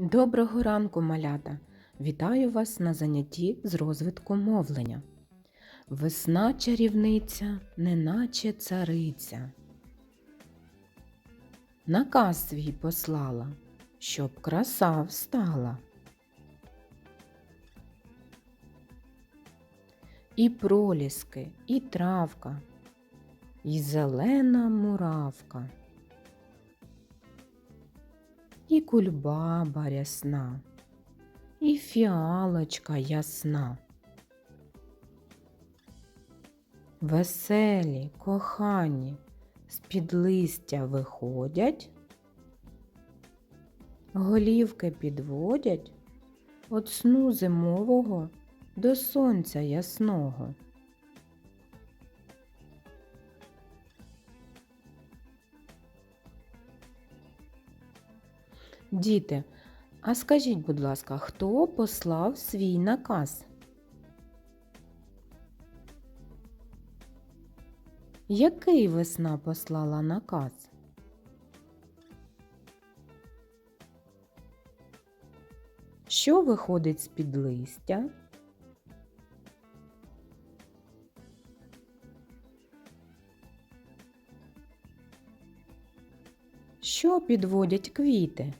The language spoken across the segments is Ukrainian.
Доброго ранку, малята! Вітаю вас на занятті з розвитку мовлення. Весна чарівниця, неначе цариця. Наказ свій послала, щоб краса встала. І проліски, і травка, і зелена муравка. І кульбаба рясна, і фіалочка ясна. Веселі, кохані, з-під листя виходять, голівки підводять от сну зимового до сонця ясного. Діти, а скажіть, будь ласка, хто послав свій наказ? Який весна послала наказ? Що виходить з-під листя? Що підводять квіти?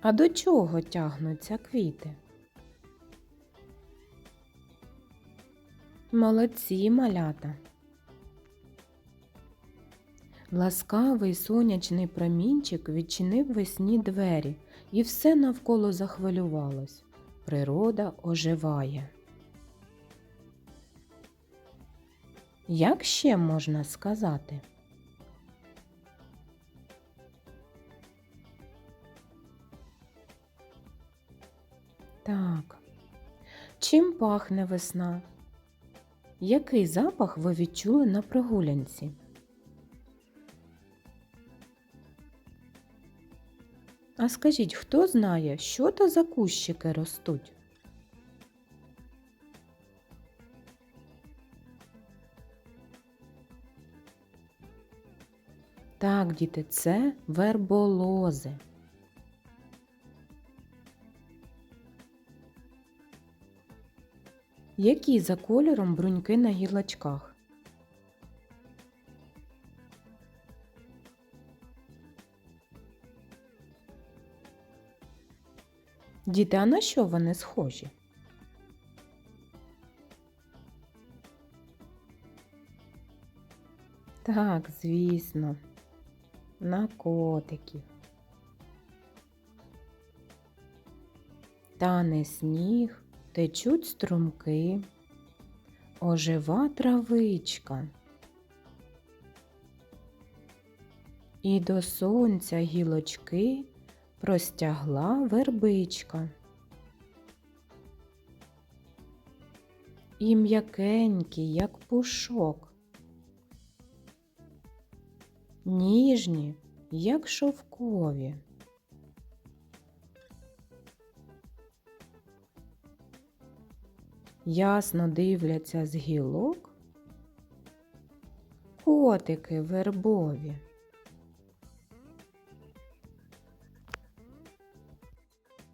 А до чого тягнуться квіти? Молодці малята. Ласкавий сонячний промінчик відчинив весні двері, і все навколо захвилювалось. Природа оживає. Як ще можна сказати? Так. Чим пахне весна? Який запах ви відчули на прогулянці? А скажіть, хто знає, що то за кущики ростуть? Так, діти, це верболози. Які за кольором бруньки на гілочках? Діти, а на що вони схожі? Так, звісно, на котиків. Тане сніг, течуть струмки, ожива травичка. І до сонця гілочки простягла вербичка. І м'якенькі, як пушок, ніжні, як шовкові. Ясно дивляться з гілок котики вербові.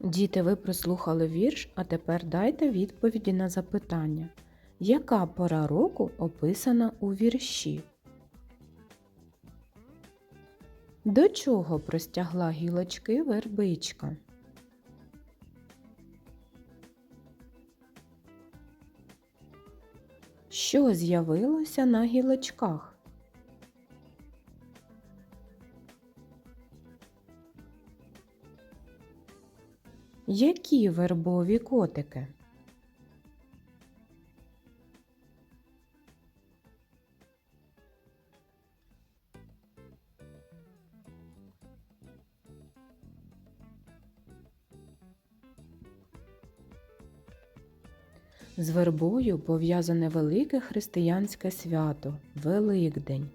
Діти, ви прослухали вірш, а тепер дайте відповіді на запитання. Яка пора року описана у вірші? До чого простягла гілочки вербичка? Що з'явилося на гілочках? Які вербові котики? З вербою пов'язане велике християнське свято Великдень.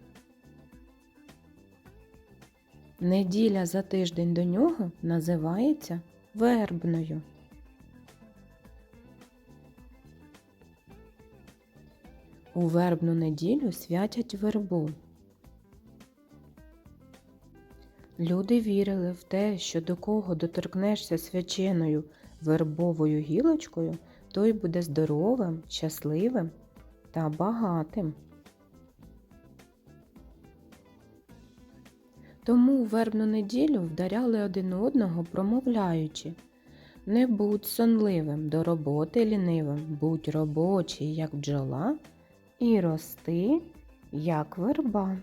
Неділя за тиждень до нього називається вербною. У вербну неділю святять вербу. Люди вірили в те, що до кого доторкнешся свяченою вербовою гілочкою, той буде здоровим, щасливим та багатим. Тому вербну неділю вдаряли один одного, промовляючи Не будь сонливим, до роботи лінивим, будь робочий, як бджола, і рости, як верба.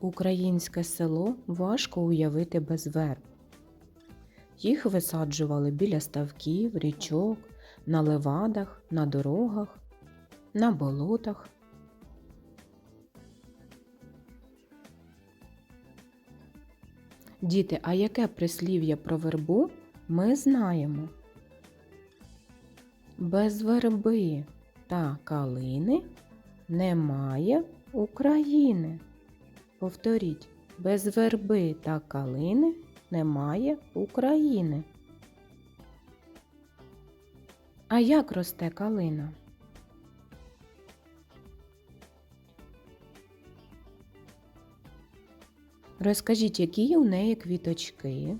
Українське село важко уявити без верб. Їх висаджували біля ставків, річок, на левадах, на дорогах, на болотах. Діти, а яке прислів'я про вербу ми знаємо? Без верби та калини немає України. Повторіть, без верби та калини немає України. А як росте калина? Розкажіть, які у неї квіточки?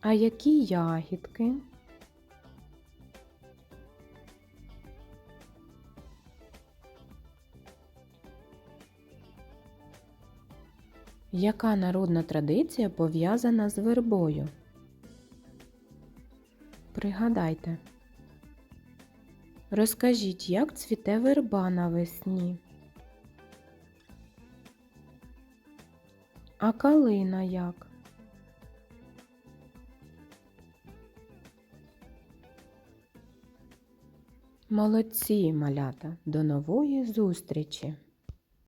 А які ягідки? Яка народна традиція пов'язана з вербою? Пригадайте. Розкажіть, як цвіте верба навесні? А калина як? Молодці, малята! До нової зустрічі!